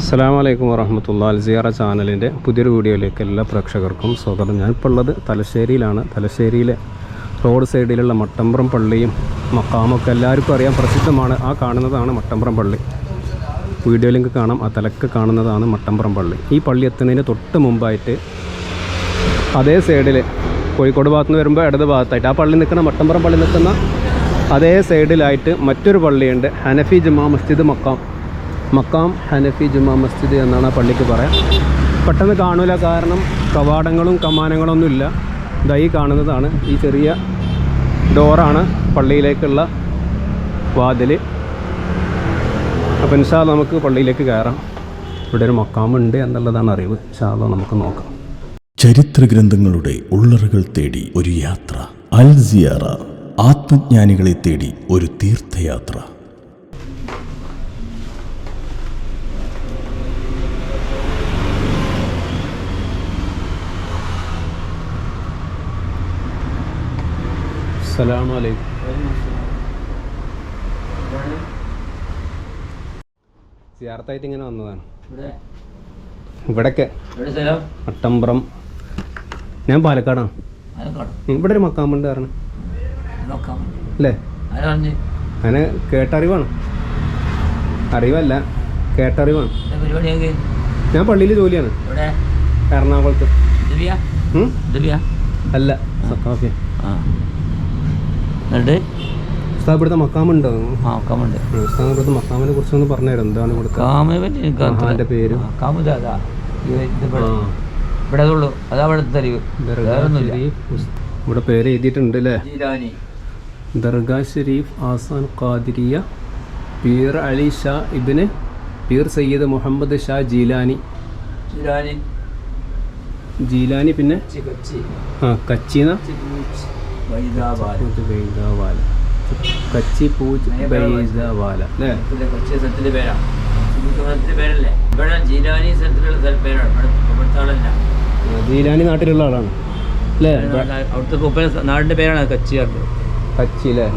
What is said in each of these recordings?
അസ്സാം വലൈക്കും വറഹമത്തുള്ള അൽസിയറ ചാനലിന്റെ പുതിയൊരു വീഡിയോയിലേക്ക് എല്ലാ പ്രേക്ഷകർക്കും സ്വാഗതം. ഞാനിപ്പോൾ ഉള്ളത് തലശ്ശേരിയിലാണ്. തലശ്ശേരിയിലെ റോഡ് സൈഡിലുള്ള മട്ടമ്പ്രം പള്ളിയും മക്കാമൊക്കെ എല്ലാവർക്കും അറിയാം. പ്രസിദ്ധമാണ്. ആ കാണുന്നതാണ് മട്ടമ്പ്രം പള്ളി. വീഡിയോ ലിങ്ക് കാണാം. ആ തലക്ക് കാണുന്നതാണ് മട്ടമ്പ്രം പള്ളി. ഈ പള്ളി എത്തുന്നതിന് തൊട്ട് മുമ്പായിട്ട് അതേ സൈഡിൽ കോഴിക്കോട് ഭാഗത്ത് നിന്ന് വരുമ്പോൾ ഇടത് ഭാഗത്തായിട്ട് ആ പള്ളി നിൽക്കുന്ന മട്ടമ്പ്രം പള്ളി നിൽക്കുന്ന അതേ സൈഡിലായിട്ട് മറ്റൊരു പള്ളിയുണ്ട്. ഹനഫി ജുമാ മസ്ജിദ് മക്കാം. മക്കാം ഹനഫി ജുമാ മസ്ജിദ് എന്നാണ് ആ പള്ളിക്ക് പറയാം. പെട്ടെന്ന് കാണൂല കാരണം കവാടങ്ങളും കമാനങ്ങളൊന്നും ഇല്ല. ഇതായി കാണുന്നതാണ്. ഈ ചെറിയ ഡോറാണ് പള്ളിയിലേക്കുള്ള വാതിൽ അപ്പം ഇൻഷാ നമുക്ക് പള്ളിയിലേക്ക് കയറാം. ഇവിടെ ഒരു മക്കാമുണ്ട് എന്നുള്ളതാണ് അറിവ്. ഇൻഷാ നമുക്ക് നോക്കാം. ചരിത്ര ഗ്രന്ഥങ്ങളുടെ ഉള്ളറുകൾ തേടി ഒരു യാത്ര. അൽ സിയാറ ആത്മജ്ഞാനികളെ തേടി ഒരു തീർത്ഥയാത്ര. അസ്സലാമു അലൈക്കും സിയാർത്തായിട്ട് ഇങ്ങനെ വന്നതാണ്. ഇവിടെ? ഇവിടൊക്കെ. അട്ടമ്പ്രം ഞാൻ പാലക്കാടാണ് ഇവിടെ ഒരു മക്കാമുണ്ട് കാരണം നോക്കാം അല്ലേ? അങ്ങനെ കേട്ടറിവാണ്. അറിവല്ല കേട്ടറിവാണ്. ഞാൻ പള്ളിയിൽ ജോലിയാണ്. ഇവിടെ എറണാകുളത്ത്. അല്ല സക്കാഫിയ ആ. എന്നിട്ട് മക്കാമുണ്ടോ? ആ പറഞ്ഞുതരാം. എന്താണ് പറ്റി എനിക്ക് പേര്? അതാ ഇവിടെ. അതുള്ളൂ അതാ ഇവിടെ പേര് എഴുതിയിട്ടുണ്ട് അല്ലേ ജീലാനി. ദർഗാ ഷരീഫ് ആസാൻ ഖാദിരിയ പീർ അലി ഷാ ഇബിന് പീർ സയ്യിദ് മുഹമ്മദ് ഷാ ജീലാനി. ജീലാനി. ജീലാനി പിന്നെ? കച്ചി കൊച്ചി. ആ കച്ചിന കൊച്ചി പൂജ് കച്ചി പൂജ് ബൈദാവാല അല്ലേ? ഇതിലെ കൊച്ചി സ്ഥലത്തിന്റെ പേരാണ് സ്ഥലത്തിന്റെ പേരല്ലേ? ഇവിടെ ജീലാനി സ്ഥലത്തിലുള്ള സ്ഥല പേരാണ്. ഇവിടെ ഇവിടുത്തെ ആളല്ല. ജീലാനി നാട്ടിലുള്ള ആളാണ്. അല്ലേ? അവിടുത്തെ കുപ്പന നാടിന്റെ പേരാണ് കച്ചി കച്ചി അല്ലേ?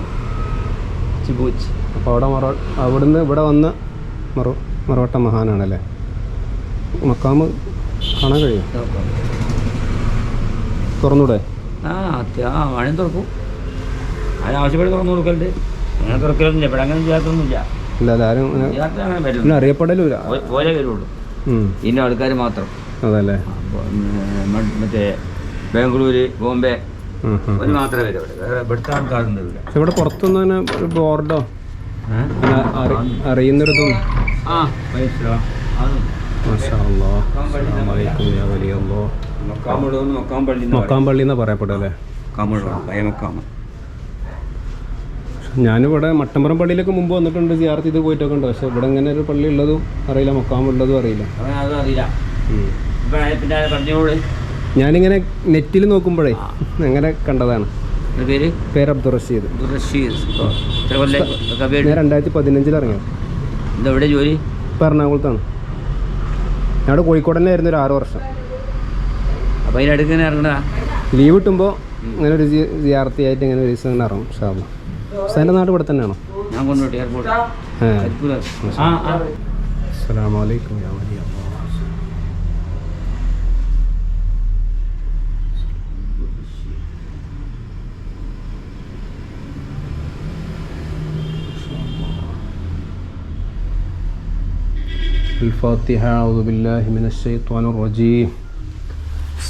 ചിബൂച്ച് അപ്പോൾ അവിടെ മറ അവിടുന്ന് ഇവിടെ വന്ന മറോട്ട മഹാനാണ് മഹാനാണല്ലേ? മക്കാമ് കാണാൻ കഴിയും? തുറന്നൂടെ? ആ അത്യ ആ വേണേൽ തുറക്കും. അതിന് ആവശ്യപ്പെട്ട് തുറന്നു കൊടുക്കലുണ്ട് അങ്ങനെ തുറക്കലൊന്നുമില്ല. ഇവിടെ അങ്ങനെ ചെയ്യാത്തൊന്നുമില്ല. അറിയപ്പെടലില്ല പോലെ വരുള്ളൂ. ഇന്ന ആൾക്കാർ മാത്രം. അതല്ലേ? മറ്റേ ബാംഗ്ലൂര് ബോംബെ. ഒരു മാത്രമേ വരും. ഇവിടെ വേറെ ഇവിടുത്തെ ആൾക്കാരൊന്നും വരില്ല പക്ഷെ ഇവിടെ പുറത്തൊന്നും അങ്ങനെ ഒരു ബോർഡോ? അറിയുന്നൊരിതും ആ മനസ്സിലാവും അതൊന്നും മാഷാ അല്ലാ. അസ്സലാമു അലൈക്കും യാ വലിയല്ലാ. മക്കാമുള്ളതെന്ന് മക്കാൻ പള്ളി മക്കാം പള്ളി എന്നാ പറയപ്പെടുക അല്ലേ? ഞാനിവിടെ മട്ടമ്പറം പള്ളിയിലൊക്കെ മുമ്പ് വന്നിട്ടുണ്ട് സിയാർത്ത് ഇത് പോയിട്ടൊക്കെ ഉണ്ട്. പക്ഷെ ഇവിടെ ഇങ്ങനെ ഒരു പള്ളി ഉള്ളതും അറിയില്ല മൊക്കാമ്പുള്ളതും അറിയില്ല. ഞാനിങ്ങനെ നെറ്റിൽ നോക്കുമ്പോഴേ അങ്ങനെ കണ്ടതാണ്. പേര്? പേര് അബ്ദുൾ റഷീദ് ഞാൻ രണ്ടായിരത്തി പതിനഞ്ചിൽ ഇറങ്ങിയത് ഇതെവിടെ ജോലി? എറണാകുളത്താണ്. ഞാൻ കോഴിക്കോട് തന്നെ ആയിരുന്നു ഒരു ആറ് വർഷം. അപ്പം അതിനടുക്ക് തന്നെ ഇറങ്ങണ ലീവ് കിട്ടുമ്പോൾ ഇങ്ങനെ ഒരു സിയാർത്തിയായിട്ട് ഇങ്ങനെ ഒരു ദിവസം ഇങ്ങനെ ഇറങ്ങും ഷാബ് ഹുസൈൻ്റെ നാട് ഇവിടെ തന്നെയാണോ ഞാൻ കൊണ്ടുപോയി എയർപോർട്ട് ഏ ആ ആ അസ്സലാമു അലൈക്കും യാ വലിയ അല്ലാഹ്. الفاتحة أعوذ بالله من الشيطان الرجيم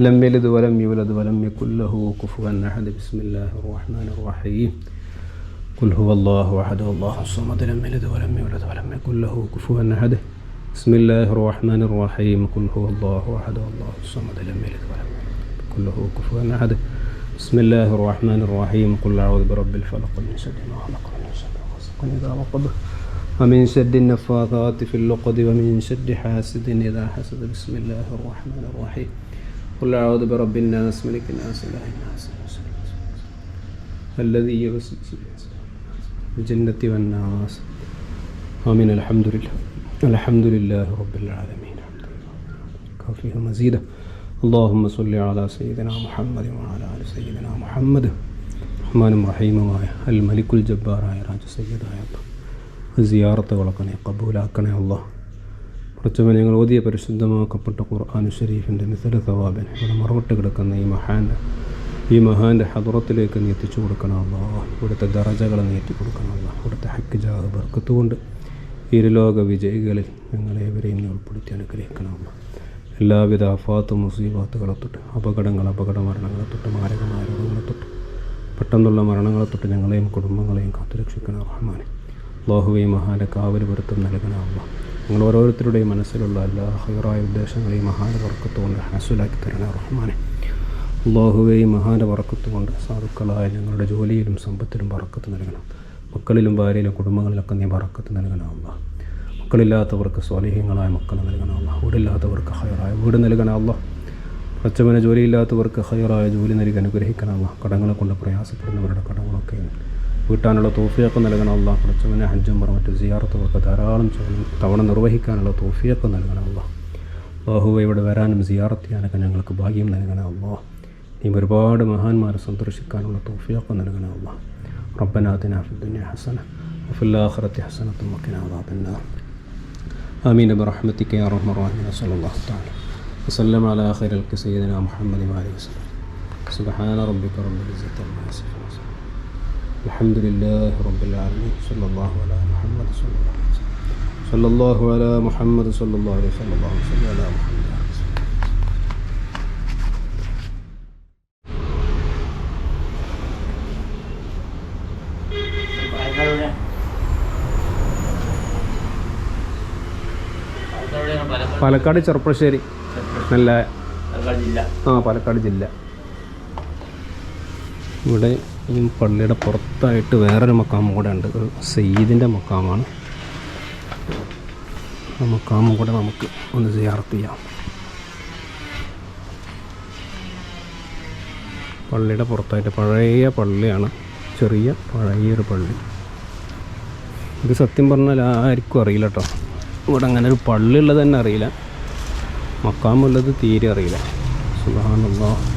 لم يلد ولم يولد ولم يكن له كفوا أحد. بسم الله الرحمن الرحيم. قل هو الله أحد الله الصمد. لم يلد ولم يولد ولم يكن له كفوا أحد. بسم الله الرحمن الرحيم. قل هو الله أحد الله الصمد. لم يلد ولم يكن له كفوا أحد. بسم الله الرحمن الرحيم. قل أعوذ برب الفلق من شر ما خلق ومن شر غاسق إذا وقب ومن شر النفاثات في اللقد ومن شر حاسد إذا حسد. بسم الله الرحمن الرحيم. قل أعوذ برب الناس ملك الناس إله الناس الذي يوسوس في الجنة والناس آمين الحمد لله الحمد لله رب العالمين الحمد لله كافيها مزيدا اللهم صل على سيدنا محمد وعلى آل سيدنا محمد റഹ്മാനും റഹീമുമായ അൽ മലിക്കുൽ ജബ്ബാറായ രാജ സയ്യദായ സിയാറത്തുകളൊക്കെ നീ കബൂലാക്കണേ അള്ളാഹ് കുറച്ചവൻ ഞങ്ങൾ ഓതിയ പരിശുദ്ധമാക്കപ്പെട്ട ഖുർആാനു ഷരീഫിന്റെ മിസല സവാബൻ ഇവിടെ മറവിട്ട് കിടക്കുന്ന ഈ മഹാന്റെ ഈ മഹാന്റെ ഹദുറത്തിലേക്ക് നീ എത്തിച്ചു കൊടുക്കണമല്ലോ ഇവിടുത്തെ ദറജകളെ നീറ്റി കൊടുക്കണമല്ലോ ഇവിടുത്തെ ഹക്ക് ജാഹ് ബർക്കത്ത് കൊണ്ട് ഇരുലോക വിജയികളിൽ ഞങ്ങളേവരെയും നീ ഉൾപ്പെടുത്തി അനുഗ്രഹിക്കണമല്ലോ എല്ലാവിധ അഫാത്ത് മുസീബാത്തുകളെ തൊട്ട് അപകടങ്ങൾ അപകട മരണങ്ങളെ തൊട്ട് മാരകമായ രോഗങ്ങളെ തൊട്ട് പെട്ടെന്നുള്ള മരണങ്ങളെ തൊട്ട് ഞങ്ങളെയും കുടുംബങ്ങളെയും കാത്തുരക്ഷിക്കണം റഹ്മാനെ. അള്ളാഹുവെയും മഹാന്റെ കാവൽ പൊരുത്തം നൽകണമല്ലോ നിങ്ങൾ ഓരോരുത്തരുടെയും മനസ്സിലുള്ള എല്ലാ ഹൈറായ ഉദ്ദേശങ്ങളെയും മഹാന്റെ വർക്കത്തുകൊണ്ട് ഹനസുലാക്കി തരണേ റഹ്മാനെ. അള്ളാഹുവെയും മഹാന്റെ വറക്കത്ത് കൊണ്ട് സാധുക്കളായ ഞങ്ങളുടെ ജോലിയിലും സമ്പത്തിലും വറക്കത്ത് നൽകണം. മക്കളിലും ഭാര്യയിലും കുടുംബങ്ങളിലൊക്കെ നീ വറക്കത്ത് നൽകണമല്ല മക്കളില്ലാത്തവർക്ക് സ്വാലിഹ്യങ്ങളായ മക്കൾ നൽകണമല്ല വീടില്ലാത്തവർക്ക് ഹയറായ വീട് നൽകണമല്ല പച്ചമന ജോലിയില്ലാത്തവർക്ക് ഹയറായ ജോലി നൽകി അനുഗ്രഹിക്കണമല്ല കടങ്ങളെ കൊണ്ട് പ്രയാസപ്പെടുന്നവരുടെ കടങ്ങളൊക്കെ വീട്ടാനുള്ള തോഫിയൊക്കെ നൽകണം അല്ല പച്ചമനെ ഹജ്ജും പറ മറ്റ് സിയാറത്തുകൾക്ക് ധാരാളം തവണ നിർവഹിക്കാനുള്ള തോഫിയൊക്കെ നൽകണം അല്ല ബാഹുവ ഇവിടെ വരാനും സിയാറത്ത് ചെയ്യാനൊക്കെ ഞങ്ങൾക്ക് ഭാഗ്യം നൽകണം അല്ലോ നീ ഒരുപാട് മഹാന്മാരെ സന്ദർശിക്കാനുള്ള തോഫിയൊക്കെ നൽകണം അല്ലോ ربنا آتنا في الدنيا حسنة وفي الآخرة حسنة وقنا عذاب النار آمين برحمتك يا أرحم الراحمين صلى الله تعالى وسلم على خير الخلق سيدنا محمد وآله وسلم سبحان ربك رب العزة عما يصفون الحمد لله رب العالمين صلى الله على محمد صلى الله عليه وسلم صلى الله على محمد صلى الله عليه وسلم اللهم صل على محمد وعلى آله وسلم. പാലക്കാട് പാലക്കാട് പാലക്കാട് പാലക്കാട് ചെറുപ്പശ്ശേരി നല്ല പാലക്കാട് ജില്ല ആ പാലക്കാട് ജില്ല ഇവിടെ ഈ പള്ളിയുടെ പുറത്തായിട്ട് വേറൊരു മക്കാമും കൂടെ ഉണ്ട്. ഒരു സയ്യിദിന്റെ മക്കാമാണ്. ആ മക്കാമും കൂടെ നമുക്ക് ഒന്ന് സിയാർത്ത് ചെയ്യാം. പള്ളിയുടെ പുറത്തായിട്ട് പഴയ പള്ളിയാണ്. ചെറിയ പഴയൊരു പള്ളി. ഇത് സത്യം പറഞ്ഞാൽ ആർക്കും അറിയില്ല കേട്ടോ ഇവിടെ അങ്ങനെ ഒരു പള്ളി ഉള്ളത് തന്നെ അറിയില്ല. മക്കാമുള്ളത് തീരെ അറിയില്ല. സുബാനുള്ള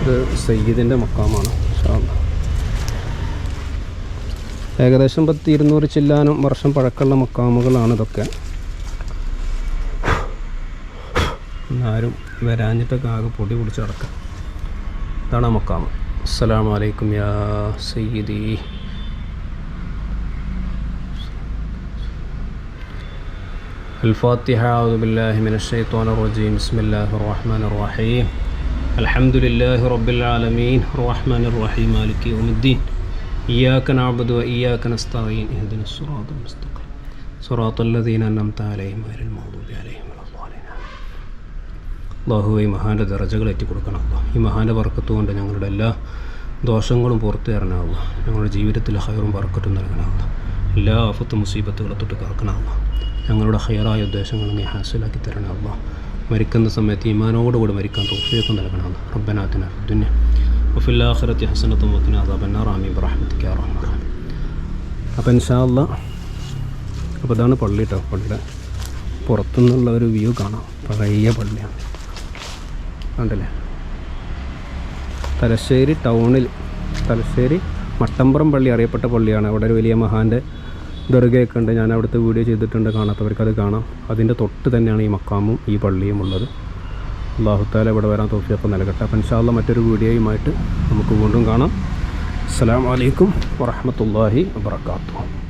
ഇത് സയ്യിദിൻ്റെ മക്കാമാണ് ഇൻഷാ അല്ലാ. ഏകദേശം പത്ത് ഇരുന്നൂറ് ചില്ലാനും വർഷം പഴക്കമുള്ള മക്കാമുകളാണ് ഇതൊക്കെ ആരും വരാഞ്ഞിട്ടൊക്കെ ആകെ പൊടി പിടിച്ച് കിടക്കാം ഇതാണ് ആ മക്കാമ് അസ്സലാമു അലൈക്കും യാ സയ്യിദി الفاتحة أعوذ بالله من الشيطان الرجيم بسم الله الرحمن الرحيم الحمد لله رب العالمين الرحمن الرحيم مالك يوم الدين إياك نعبد وإياك نستعين اهدنا الصراط المستقيم صراط الذين أنعمت عليهم غير المغضوب عليهم ولا الضالين അള്ളാഹു ഈ മഹാൻ്റെ ദറജകൾ എത്തിക്കൊടുക്കണം അള്ളാഹ് ഈ മഹാൻ്റെ വർക്കത്ത് കൊണ്ട് ഞങ്ങളുടെ എല്ലാ ദോഷങ്ങളും പുറത്തു തരണമാവുക ഞങ്ങളുടെ ജീവിതത്തിൽ ഹയറും വർക്കറ്റും നൽകണമാവുക എല്ലാ ആഫത്തും മുസീബത്തുകളെ തൊട്ട് കാക്കണമാവുക ഞങ്ങളുടെ ഹയറായ ഉദ്ദേശങ്ങൾ നീ ഹാസിലാക്കി തരണമാവുക മരിക്കുന്ന സമയത്ത് ഈമാനോടുകൂടി മരിക്കാൻ തോഫിയൊക്കെ നൽകണമെന്ന് റബ്ബനാത്തിന് ദുന്യ. വഫില്ലാഖിറത്തി ഹസനത്തും വക്കിന അതാബന്ന റാമി റഹ്മ റഹ്മാൻ അപ്പോൾ ഇൻഷാല്ല അപ്പോൾ ഇതാണ് പള്ളി കേട്ടോ പള്ളിയുടെ പുറത്തുനിന്നുള്ള ഒരു വ്യൂ കാണാം. പഴയ പള്ളിയാണ്. കണ്ടല്ലേ? തലശ്ശേരി ടൗണിൽ തലശ്ശേരി മട്ടമ്പുറം പള്ളി അറിയപ്പെട്ട പള്ളിയാണ്. അവിടെ ഒരു വലിയ മഹാന്റെ ദർഗയൊക്കെ ഉണ്ട് ഞാൻ അവിടുത്തെ വീഡിയോ ചെയ്തിട്ടുണ്ട്. കാണാത്തവർക്ക് അത് കാണാം. അതിന്റെ തൊട്ട് തന്നെയാണ് ഈ മക്കാമും ഈ പള്ളിയും ഉള്ളത്. അള്ളാഹുത്താല ഇവിടെ വരാൻ തോഫിയൊക്കെ നൽകട്ടെ. അപ്പം ഇൻഷാല്ല മറ്റൊരു വീഡിയോയുമായിട്ട് നമുക്ക് വീണ്ടും കാണാം. അസ്സാം വലൈക്കും വറഹമത്തല്ലാഹി വാത്തു